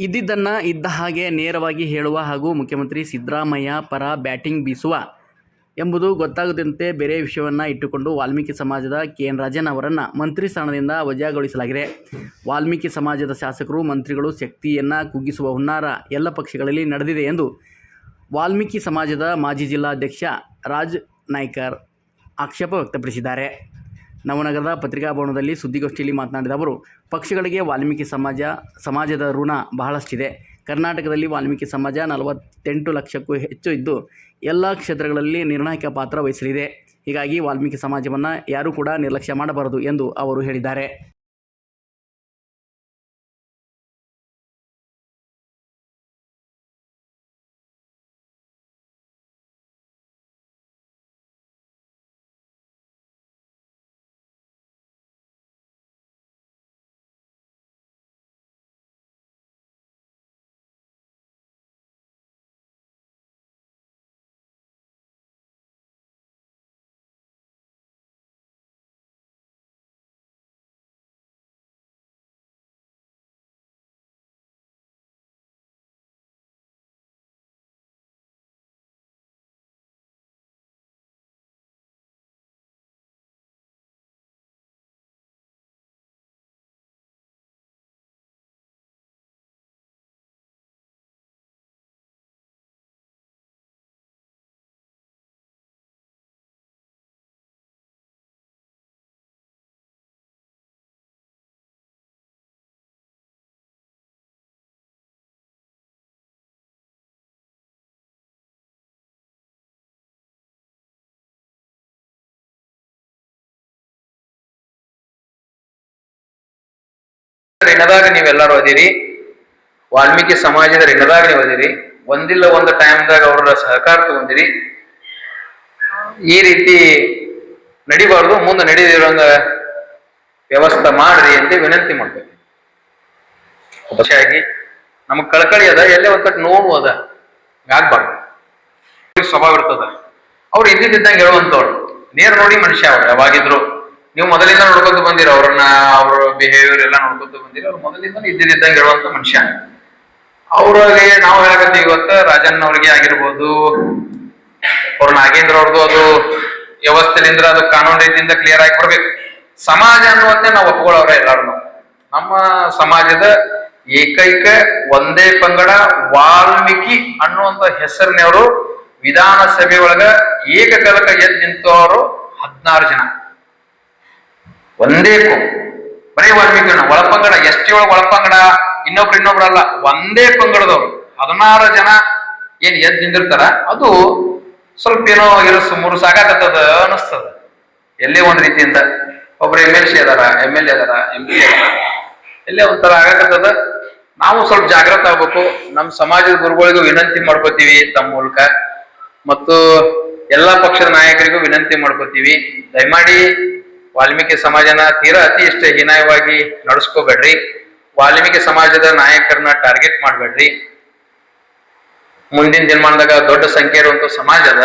ಇದ್ದಿದ್ದನ್ನು ಇದ್ದ ಹಾಗೆ ನೇರವಾಗಿ ಹೇಳುವ ಹಾಗೂ ಮುಖ್ಯಮಂತ್ರಿ ಸಿದ್ದರಾಮಯ್ಯ ಪರ ಬ್ಯಾಟಿಂಗ್ ಬೀಸುವ ಎಂಬುದು ಗೊತ್ತಾಗದಂತೆ ಬೇರೆ ವಿಷಯವನ್ನು ಇಟ್ಟುಕೊಂಡು ವಾಲ್ಮೀಕಿ ಸಮಾಜದ ಕೆ ಎನ್ ರಾಜನ್ ಅವರನ್ನು ಮಂತ್ರಿ ಸ್ಥಾನದಿಂದ ವಜಾಗೊಳಿಸಲಾಗಿದೆ. ವಾಲ್ಮೀಕಿ ಸಮಾಜದ ಶಾಸಕರು, ಮಂತ್ರಿಗಳು ಶಕ್ತಿಯನ್ನು ಕುಗ್ಗಿಸುವ ಹುನ್ನಾರ ಎಲ್ಲ ಪಕ್ಷಗಳಲ್ಲಿ ನಡೆದಿದೆ ಎಂದು ವಾಲ್ಮೀಕಿ ಸಮಾಜದ ಮಾಜಿ ಜಿಲ್ಲಾಧ್ಯಕ್ಷ ರಾಜ್ ನಾಯ್ಕರ್ ಆಕ್ಷೇಪ ವ್ಯಕ್ತಪಡಿಸಿದ್ದಾರೆ. ನವನಗರದ ಪತ್ರಿಕಾಭವನದಲ್ಲಿ ಸುದ್ದಿಗೋಷ್ಠಿಯಲ್ಲಿ ಮಾತನಾಡಿದ ಅವರು, ಪಕ್ಷಗಳಿಗೆ ವಾಲ್ಮೀಕಿ ಸಮಾಜ, ಸಮಾಜದ ಋಣ ಬಹಳಷ್ಟಿದೆ. ಕರ್ನಾಟಕದಲ್ಲಿ ವಾಲ್ಮೀಕಿ ಸಮಾಜ ನಲವತ್ತೆಂಟು ಲಕ್ಷಕ್ಕೂ ಹೆಚ್ಚು ಇದ್ದು, ಎಲ್ಲ ಕ್ಷೇತ್ರಗಳಲ್ಲಿ ನಿರ್ಣಾಯಕ ಪಾತ್ರ ವಹಿಸಲಿದೆ. ಹೀಗಾಗಿ ವಾಲ್ಮೀಕಿ ಸಮಾಜವನ್ನು ಯಾರೂ ಕೂಡ ನಿರ್ಲಕ್ಷ್ಯ ಮಾಡಬಾರದು ಎಂದು ಅವರು ಹೇಳಿದ್ದಾರೆ. ಋಣದಾಗ ನೀವೆಲ್ಲರೂ ಅದಿರಿ ವಾಲ್ಮೀಕಿ ಸಮಾಜದ ಋಣದಾಗ ನೀವು ಅದಿರಿ ಒಂದಿಲ್ಲ ಒಂದು ಟೈಮ್ದಾಗ ಅವರ ಸಹಕಾರ ತಗೊಂಡಿರಿ. ಈ ರೀತಿ ನಡಿಬಾರ್ದು, ಮುಂದೆ ನಡೀದಿರೋಂಗ ವ್ಯವಸ್ಥೆ ಮಾಡ್ರಿ ಅಂತ ವಿನಂತಿ ಮಾಡ್ಬೇಕು ಆಗಿ ನಮಗ್ ಕಳಕಳಿ ಅದ, ಎಲ್ಲೇ ಒಂದ್ ನೋವು ಅದ, ಆಗ್ಬಾರ್ದು. ಸ್ವಭಾವ ಇರ್ತದ. ಅವ್ರು ಇದ್ದಿದ್ದಂಗೆ ಹೇಳುವಂತವ್ರು. ನೇರ್ ನೋಡಿ ಮನುಷ್ಯ ಅವ್ರು ಯಾವಾಗಿದ್ರು. ನೀವು ಮೊದಲಿಂದ ನೋಡ್ಕೊತ ಬಂದಿರ, ಅವ್ರನ್ನ, ಅವ್ರ ಬಿಹೇವಿಯರ್ ಎಲ್ಲ ನೋಡ್ಕೊತ ಬಂದಿರ? ಅವ್ರು ಮೊದಲಿಂದ ಇದ್ದಿದ್ದಂಗೆ ಹೇಳುವಂತ ಮನುಷ್ಯ. ಅವ್ರಿಗೆ ನಾವು ಹೇಳಕತ್ತೀವಿ ಇವತ್ತ ರಾಜನ್ ಅವ್ರಿಗೆ ಆಗಿರ್ಬೋದು ಅವ್ರ ನಾಗೇಂದ್ರ ಅವ್ರದ್ದು ಅದು ವ್ಯವಸ್ಥೆಲಿಂದ, ಅದು ಕಾನೂನು ರೀತಿಯಿಂದ ಕ್ಲಿಯರ್ ಆಗಿ ಕೊಡ್ಬೇಕು ಸಮಾಜ ಅನ್ನುವಂತೆ ನಾವು ಒಪ್ಕೊಳ್ಳೋರ ಎಲ್ಲಾರು ನಮ್ಮ ಸಮಾಜದ ಏಕೈಕ ಒಂದೇ ಪಂಗಡ ವಾಲ್ಮೀಕಿ ಅನ್ನುವಂತ ಹೆಸರಿನವರು ವಿಧಾನಸಭೆ ಒಳಗ ಏಕಕಲಕ ಎದ್ದು ನಿಂತವರು ಹದಿನಾರು ಜನ. ಒಂದೇ ಕೋ. ಬರೀ ವಾಲ್ಮೀಕಿ ಅಣ್ಣ ಒಳಪಂಗಡ ಎಷ್ಟಿ ಒಳಗ ಒಳಪಂಗಡ, ಇನ್ನೊಬ್ರು ಇನ್ನೊಬ್ರಲ್ಲ ಒಂದೇ ಪಂಗಡದವ್ರು. ಹದಿನಾರು ಜನ ಏನ್ ಎದ್ದು ನಿಂದಿರ್ತಾರ, ಅದು ಸ್ವಲ್ಪ ಏನೋ ಇರಸು ಮೂರು ಸಾಕಾಗತ್ತದ ಅನಿಸ್ತದ ಎಲ್ಲೇ ಒಂದ್ ರೀತಿಯಿಂದ ಒಬ್ರು ಎಂ ಎಲ್ ಸಿ ಅದಾರ, ಎಂ ಎಲ್ ಎ ಅದಾರ, ಎಂ ಪಿ ಅದಾರ. ಎಲ್ಲೇ ಒಂಥರ ಆಗಕತ್ತದ ನಾವು ಸ್ವಲ್ಪ ಜಾಗೃತ ಆಗ್ಬೇಕು. ನಮ್ಮ ಸಮಾಜದ ಗುರುಗಳಿಗೂ ವಿನಂತಿ ಮಾಡ್ಕೋತೀವಿ ತಮ್ಮ ಮೂಲಕ. ಮತ್ತು ಎಲ್ಲಾ ಪಕ್ಷದ ನಾಯಕರಿಗೂ ವಿನಂತಿ ಮಾಡ್ಕೋತೀವಿ. ದಯಮಾಡಿ ವಾಲ್ಮೀಕಿ ಸಮಾಜನ ತೀರಾ ಅತಿ ಇಷ್ಟ ಹೀನಾಯವಾಗಿ ನಡೆಸ್ಕೋಬೇಡ್ರಿ. ವಾಲ್ಮೀಕಿ ಸಮಾಜದ ನಾಯಕರನ್ನ ಟಾರ್ಗೆಟ್ ಮಾಡಬೇಡ್ರಿ. ಮುಂದಿನ ದಿನಮಾನದಾಗ ದೊಡ್ಡ ಸಂಖ್ಯೆ ಇರುವಂತ ಸಮಾಜ ಅದ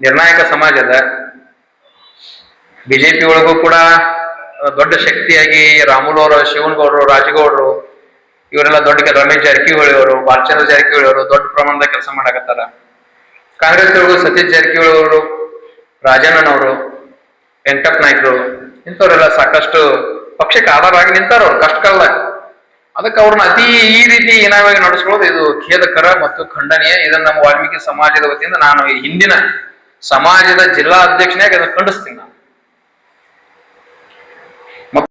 ನಿರ್ಣಾಯಕ ಸಮಾಜ ಅದ ಬಿಜೆಪಿ ಒಳಗೂ ಕೂಡ ದೊಡ್ಡ ಶಕ್ತಿಯಾಗಿ ರಾಮುಲು ಅವರು ಶಿವನ್ಗೌಡರು ರಾಜಗೌಡರು, ಇವರೆಲ್ಲ ದೊಡ್ಡ ರಮೇಶ್ ಜಾರಕಿಹೊಳಿ ಅವರು, ಬಾಲಚಂದ್ರ ಜಾರಕಿಹೊಳಿ ಅವರು ದೊಡ್ಡ ಪ್ರಮಾಣದ ಕೆಲಸ ಮಾಡಾಕತ್ತಾರ. ಕಾಂಗ್ರೆಸ್ ಒಳಗೂ ಸತೀಶ್ ಜಾರಕಿಹೊಳಿ ಅವರು, ರಾಜಣ್ಣನವರು ವೆಂಕಟಪ್ಪ ನಾಯ್ಕರು, ಇಂಥವರೆಲ್ಲ ಸಾಕಷ್ಟು ಪಕ್ಷಕ್ಕೆ ಆಧಾರವಾಗಿ ನಿಂತಾರವ್ರು ಕಷ್ಟ ಕಾಲದಾಗ ಅದಕ್ಕೆ ಅವ್ರನ್ನ ಅತಿ ಈ ರೀತಿ ಏನಾಗಿ ನಡೆಸ್ಕೊಳ್ಳೋದು ಇದು ಖೇದಕರ ಮತ್ತು ಖಂಡನೀಯ. ಇದನ್ನ ನಮ್ಮ ವಾಲ್ಮೀಕಿ ಸಮಾಜದ ವತಿಯಿಂದ ನಾನು ಹಿಂದಿನ ಸಮಾಜದ ಜಿಲ್ಲಾ ಅಧ್ಯಕ್ಷನಾಗಿ ಅದನ್ನು ಖಂಡಿಸ್ತೀನಿ ನಾನು.